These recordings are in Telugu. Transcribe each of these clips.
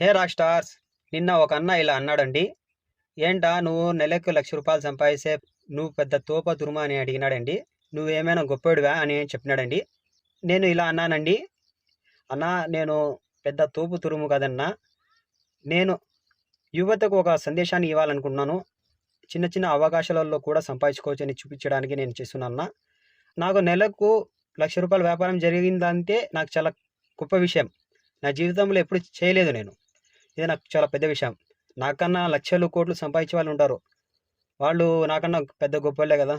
హే రాక్ స్టార్స్ నిన్న ఒక అన్న ఇలా అన్నాడండి. ఏంటా నువ్వు నెలకు లక్ష రూపాయలు సంపాదిస్తే నువ్వు పెద్ద తోప దుర్మ అని అడిగినాడండి. నువ్వేమైనా గొప్పడివా అని చెప్పినాడండి. నేను ఇలా అన్నానండి. అన్నా నేను పెద్ద తోపు తురుము కదన్నా. నేను యువతకు ఒక సందేశాన్ని ఇవ్వాలనుకుంటున్నాను. చిన్న చిన్న అవకాశాలలో కూడా సంపాదించుకోవచ్చని చూపించడానికి నేను చేస్తున్నాను నాకు నెలకు లక్ష రూపాయల వ్యాపారం జరిగిందంటే నాకు చాలా గొప్ప విషయం. నా జీవితంలో ఎప్పుడు చేయలేదు నేను. ఇది నాకు చాలా పెద్ద విషయం. నాకన్నా లక్షలు కోట్లు సంపాదించే వాళ్ళు ఉంటారు. వాళ్ళు నాకన్నా పెద్ద గొప్పలే కదా.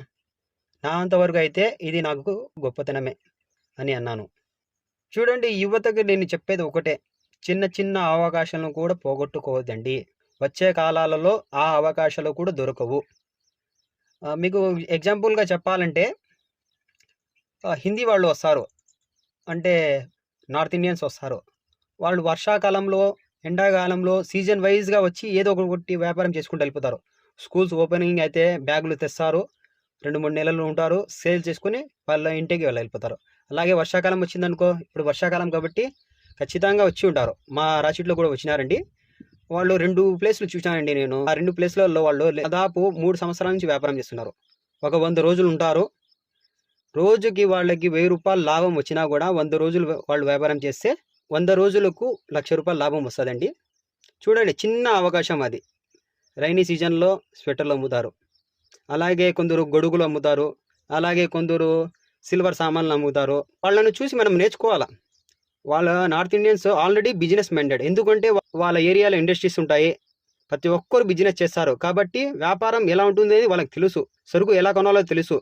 నా అంతవరకు అయితే ఇది నాకు గొప్పతనమే అని అన్నాను. చూడండి యువతకు నేను చెప్పేది ఒకటే. చిన్న చిన్న అవకాశాలను కూడా పోగొట్టుకోవద్దండి. వచ్చే కాలాలలో ఆ అవకాశాలు కూడా దొరకవు. మీకు ఎగ్జాంపుల్గా చెప్పాలంటే హిందీ వాళ్ళు వస్తారు. అంటే నార్త్ ఇండియన్స్ వస్తారు. వాళ్ళు వర్షాకాలంలో ఎండాకాలంలో సీజన్ వైజ్గా వచ్చి ఏదో ఒకటి వ్యాపారం చేసుకుంటూ వెళ్ళిపోతారు. స్కూల్స్ ఓపెనింగ్ అయితే బ్యాగులు తెస్తారు. రెండు మూడు నెలలు ఉంటారు. సేల్ చేసుకుని వాళ్ళ ఇంటికి వాళ్ళు వెళ్ళిపోతారు. అలాగే వర్షాకాలం వచ్చిందనుకో ఇప్పుడు వర్షాకాలం కాబట్టి ఖచ్చితంగా వచ్చి ఉంటారు. మా రాసిట్లో కూడా వచ్చినారండి. వాళ్ళు రెండు ప్లేస్లు చూసానండి నేను. ఆ రెండు ప్లేస్లలో వాళ్ళు దాదాపు మూడు సంవత్సరాల నుంచి వ్యాపారం చేస్తున్నారు. ఒక వంద రోజులు ఉంటారు. రోజుకి వాళ్ళకి వెయ్యి రూపాయలు లాభం వచ్చినా కూడా వంద రోజులు వాళ్ళు వ్యాపారం చేస్తే వంద రోజులకు లక్ష రూపాయల లాభం వస్తుందండి. చూడండి చిన్న అవకాశం అది. రైనీ సీజన్లో స్వెటర్లు అమ్ముతారు. అలాగే కొందరు గొడుగులు అమ్ముతారు. అలాగే కొందరు సిల్వర్ సామాన్లు అమ్ముతారు. వాళ్ళని చూసి మనం నేర్చుకోవాలా? వాళ్ళ north Indians already business minded. ఎందుకంటే వాళ్ళ ఏరియాలో ఇండస్ట్రీస్ ఉంటాయి. ప్రతి ఒక్కరు బిజినెస్ చేస్తారు. కాబట్టి వ్యాపారం ఎలా ఉంటుంది అనేది వాళ్ళకి తెలుసు. సరుకు ఎలా కొనాలో తెలుసు.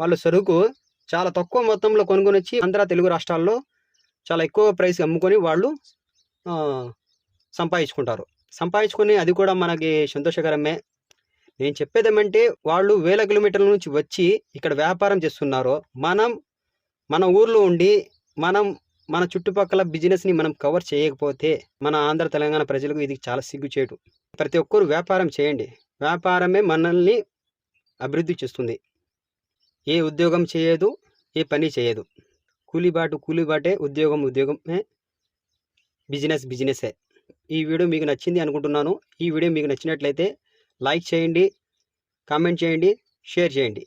వాళ్ళు సరుకు చాలా తక్కువ మొత్తంలో కొనుక్కొని వచ్చి ఆంధ్ర తెలుగు రాష్ట్రాల్లో చాలా ఎక్కువ ప్రైస్ అమ్ముకొని వాళ్ళు సంపాదించుకుంటారు. సంపాదించుకొని అది కూడా మనకి సంతోషకరమే. నేను చెప్పేది ఏమంటే వాళ్ళు వేల కిలోమీటర్ల నుంచి వచ్చి ఇక్కడ వ్యాపారం చేస్తున్నారు. మనం మన ఊర్లో ఉండి మనం మన చుట్టుపక్కల బిజినెస్ని మనం కవర్ చేయకపోతే మన ఆంధ్ర తెలంగాణ ప్రజలకు ఇది చాలా సిగ్గుచేటు. ప్రతి ఒక్కరు వ్యాపారం చేయండి. వ్యాపారమే మనల్ని అభివృద్ధి చేస్తుంది. ఏ ఉద్యోగం చేయదు ఏ పని చేయదు. కూలీబాటు కూలీబాటే ఉద్యోగం ఉద్యోగమే బిజినెస్ బిజినెసే. ఈ వీడియో మీకు నచ్చింది అనుకుంటున్నాను. ఈ వీడియో మీకు నచ్చినట్లయితే లైక్ చేయండి కామెంట్ చేయండి షేర్ చేయండి.